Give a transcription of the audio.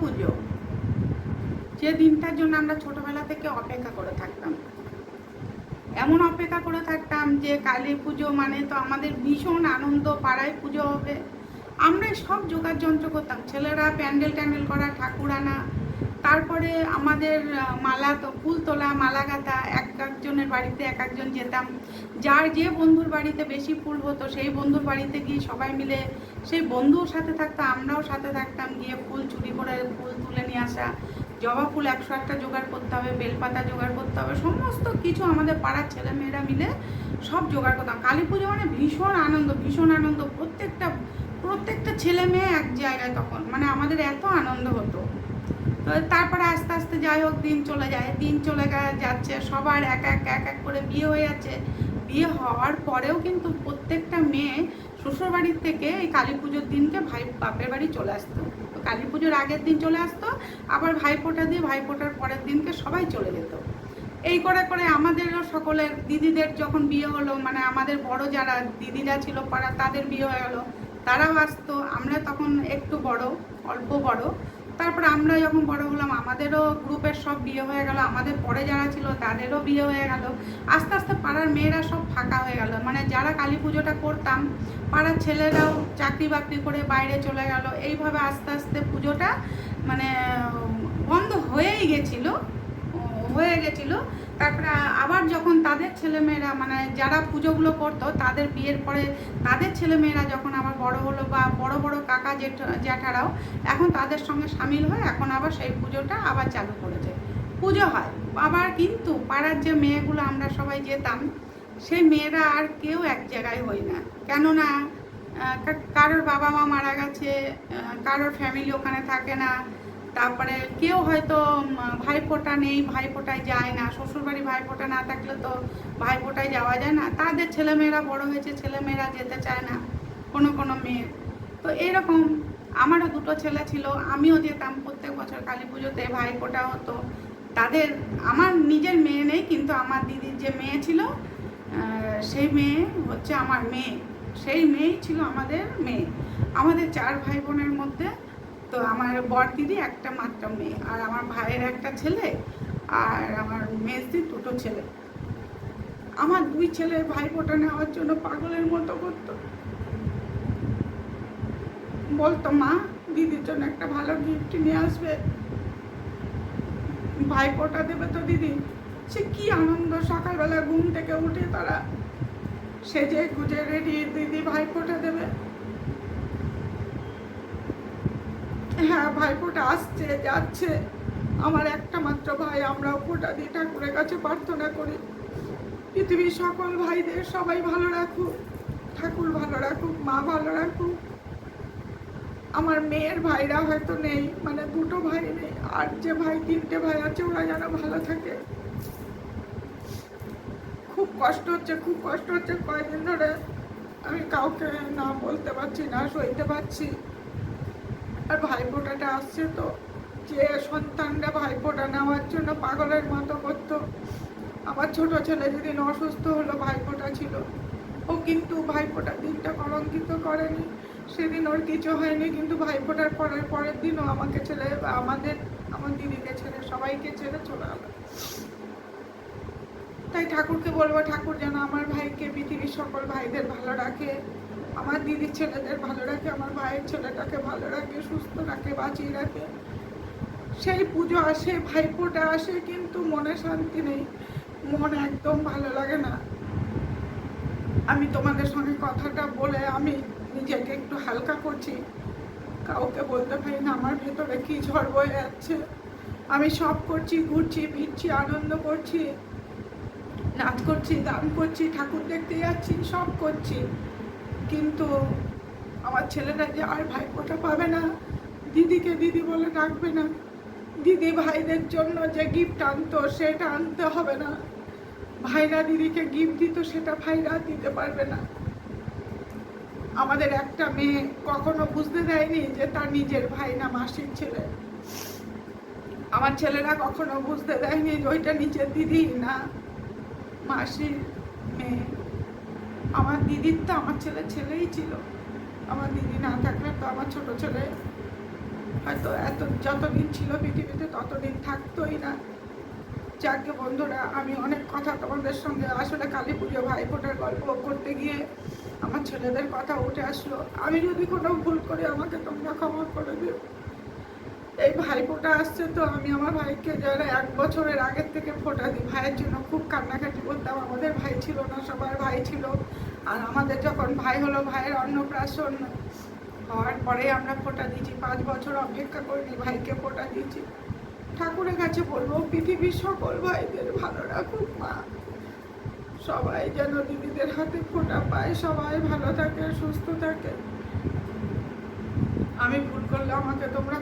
পুজো। যে দিনটার জন্য আমরা ছোটবেলা থেকে অপেক্ষা করে থাকতাম। এমন অপেক্ষা করে থাকতাম যে কালী পুজো মানে তো আমাদের ভীষণ আনন্দ, পাড়ায় পুজো হবে। আমরা সব জোগাড় যন্ত্র করতাম। ছেলেরা প্যান্ডেল ট্যান্ডেল করা ঠাকুর আনা তারপরে আমাদের মালা তো, ফুল তোলা, মালা গাঁথা, এক একজনের বাড়িতে এক একজন যেতাম। যার যে বন্ধুর বাড়িতে বেশি ফুল হতো, সেই বন্ধুর বাড়িতে গিয়ে সবাই মিলে, সেই বন্ধুর সাথে থাকতো, আমরাও সাথে থাকতাম, গিয়ে ফুল চুরি করে ফুল তুলে নিয়ে আসা। জবা ফুল একশো একটা জোগাড় করতে হবে, বেলপাতা জোগাড় করতে হবে, সমস্ত কিছু আমাদের পাড়ার ছেলেমেয়েরা মিলে সব জোগাড় করতাম। কালী পুজো মানে ভীষণ আনন্দ ভীষণ আনন্দ। প্রত্যেকটা প্রত্যেকটা ছেলে মেয়ে এক জায়গায় তখন মানে আমাদের এত আনন্দ হতো। তারপরে আস্তে আস্তে যাই হোক, দিন চলে যায়। দিন চলে যাচ্ছে, সবার এক এক এক এক করে বিয়ে হয়ে যাচ্ছে। বিয়ে হওয়ার পরেও কিন্তু প্রত্যেকটা মেয়ে শ্বশুর বাড়ির থেকে এই কালী পুজোর দিনকে ভাই বাপের বাড়ি চলে আসতো। তো কালী পুজোর আগের দিন চলে আসতো, আবার ভাইফোঁটা দিয়ে ভাইফোঁটার পরের দিনকে সবাই চলে যেত। এই করে করে আমাদেরও সকলের দিদিদের যখন বিয়ে হলো মানে আমাদের বড় যারা দিদিরা ছিল পাড়া, তাদের বিয়ে হয়ে গেলো। তারাও আসতো, আমরা তখন একটু বড়, অল্প বড়। তারপর আমরা যখন বড় হলাম, আমাদেরও গ্রুপের সব বিয়ে হয়ে গেল, আমাদের পরে যারা ছিল তাদেরও বিয়ে হয়ে গেল। আস্তে আস্তে পাড়ার মেয়েরা সব ফাঁকা হয়ে গেল। মানে যারা কালী পুজোটা করতাম, পাড়ার ছেলেরাও চাকরি বাকরি করে বাইরে চলে গেল। এইভাবে আস্তে আস্তে পুজোটা মানে বন্ধ হয়েই গেছিল। হয়ে গেছিল। তারপরে আবার যখন তাদের ছেলেমেয়েরা মানে যারা পুজোগুলো করতো, তাদের বিয়ের পরে তাদের ছেলেমেয়েরা যখন আবার বড় হলো বা বড় বড় কাকা জেঠ, জ্যাঠারাও, এখন তাদের সঙ্গে সামিল হয়ে এখন আবার সেই পুজোটা আবার চালু করেছে। পুজো হয়। আবার কিন্তু পাড়ার যে মেয়েগুলো আমরা সবাই যেতাম, সেই মেয়েরা আর কেউ এক জায়গায় হই না। কেননা কারোর বাবা মা মারা গেছে কারোর ফ্যামিলি ওখানে থাকে না তারপরে কেউ হয়তো ভাইফোঁটা নেই, ভাইফোঁটায় যায় না, শ্বশুরবাড়ি ভাইফোঁটা না থাকলে তো ভাইফোঁটায় যাওয়া যায় না। তাদের ছেলেমেয়েরা বড় হয়েছে, ছেলেমেয়েরা যেতে চায় না, কোনো কোনো মেয়ে। তো এরকম আমারও দুটো ছেলে ছিল, আমিও যেতাম প্রত্যেক বছর কালী পুজোতে, ভাইফোঁটা হতো। তাদের, আমার নিজের মেয়ে নেই, কিন্তু আমার দিদির যে মেয়ে ছিল সেই মেয়ে হচ্ছে আমার মেয়ে। সেই মেয়েই ছিল আমাদের মেয়ে। আমাদের চার ভাই বোনের মধ্যে তো আমার বর দিদি একটা মাত্র মেয়ে, আর আমার ভাইয়ের একটা ছেলে, আর আমার মেজদির দুটো ছেলে। আমার দুই ছেলে ভাই ফোটা নেওয়ার জন্য পাগলের মতো করতো। বলতো, মা, দিদির জন্য একটা ভালো গিফট নিয়ে আসবে। ভাই ফোটা দেবে তো দিদি। সে কি আনন্দ, সকালবেলা ঘুম থেকে উঠে তারা সেজে গুজে রেডি, দিদি ভাই ফোটা দেবে। হ্যাঁ ভাইফোঁটা আসছে, যাচ্ছে। আমার একটা মাত্র ভাই, আমরাও ফোঁটা দিয়ে ঠাকুরের কাছে প্রার্থনা করি। পৃথিবীর সকল ভাইদের সবাই ভালো রাখুক, ঠাকুর ভালো রাখুক, মা ভালো রাখুক। আমার মেয়ের ভাইরা হয়তো নেই মানে দুটো ভাই নেই, আর যে ভাই, তিনটে ভাই আছে, ওরা যেন ভালো থাকে। খুব কষ্ট হচ্ছে, খুব কষ্ট হচ্ছে। কয়েকদিন ধরে আমি কাউকে না বলতে পারছি না, সইতে পারছি। আর ভাইফোঁটাটা আসছে তো, যে সন্তানরা ভাইফোঁটা নেওয়ার জন্য পাগলের মতো করতো। আমার ছোট ছেলে যেদিন অসুস্থ হলো ভাইফোঁটা ছিল। ও কিন্তু ভাইফোঁটার দিনটা কলঙ্কিত করেনি। সেদিন ওর কিছু হয়নি, কিন্তু ভাইফোঁটার পরের পরের দিনও আমাকে ছেলে, আমাদের, আমার দিদিকে ছেড়ে সবাইকে ছেড়ে চলে গেল। তাই ঠাকুরকে বলব, ঠাকুর যেন আমার ভাইকে, পৃথিবীর সকল ভাইদের ভালো রাখে। আমার দিদির ছেলেদের ভালো রাখে, আমার ভাইয়ের ছেলেটাকে ভালো রাখে, সুস্থ রাখে, বাঁচিয়ে রাখে। সেই পুজো আসে, ভাইফোঁটা আসে, কিন্তু মনে শান্তি নেই। মন একদম ভালো লাগে না। আমি তোমাদের সঙ্গে কথাটা বলে আমি নিজেকে একটু হালকা করছি। কাউকে বলতে পারি না, আমার ভেতরে কি ঝড় বয়ে যাচ্ছে। আমি সব করছি, ঘুরছি, ফিরছি, আনন্দ করছি, নাচ করছি, গান করছি, ঠাকুর দেখতে যাচ্ছি, সব করছি। কিন্তু আমার ছেলেরা যে আর ভাই ভাইফোঁটা পাবে না, দিদিকে দিদি বলে ডাকবে না, দিদি ভাইদের জন্য যে গিফট আনতো সেটা আনতে হবে না। ভাইরা দিদিকে গিফট দিত সেটা ভাইরা দিতে পারবে না। আমাদের একটা মেয়ে কখনো বুঝতে দেয়নি যে তার নিজের ভাই না মাসির ছেলে। আমার ছেলেরা কখনো বুঝতে দেয়নি যে ওইটা নিজের দিদি না মাসির মেয়ে। আমার দিদির তো আমার ছেলে ছেলেই ছিল। আমার দিদি না থাকলে তো আমার ছোট ছেলে হয়তো এত যতদিন ছিল পৃথিবীতে ততদিন থাকতোই না। যাকে বন্ধুরা, আমি অনেক কথা তোমাদের সঙ্গে আসলে কালী পুজো ভাইফোঁটার গল্প করতে গিয়ে আমার ছেলেদের কথা উঠে আসলো। আমি যদি কোনো ভুল করি, আমাকে তোমরা ক্ষমা করে দিও। এই ভাইফোঁটা আসছে তো আমি আমার ভাইকে যারা এক বছরের আগের থেকে ফোঁটা দিই, ভাইয়ের জন্য খুব কান্নাকাটি করতাম। আমাদের ভাই ছিল না, সবার ভাই ছিল। আর আমাদের যখন ভাই হলো, ভাইয়ের অন্নপ্রাশন হওয়ার পরে আমরা ফোঁটা দিয়েছি। পাঁচ বছর অপেক্ষা করিনি, ভাইকে ফোঁটা দিয়েছি। ঠাকুরের কাছে বলব, পৃথিবীর সকল ভাইদের ভালো রাখুক মা। সবাই যেন দিদিদের হাতে ফোঁটা পায়, সবাই ভালো থাকে, সুস্থ থাকে। আমি ভুল করলে আমাকে তোমরা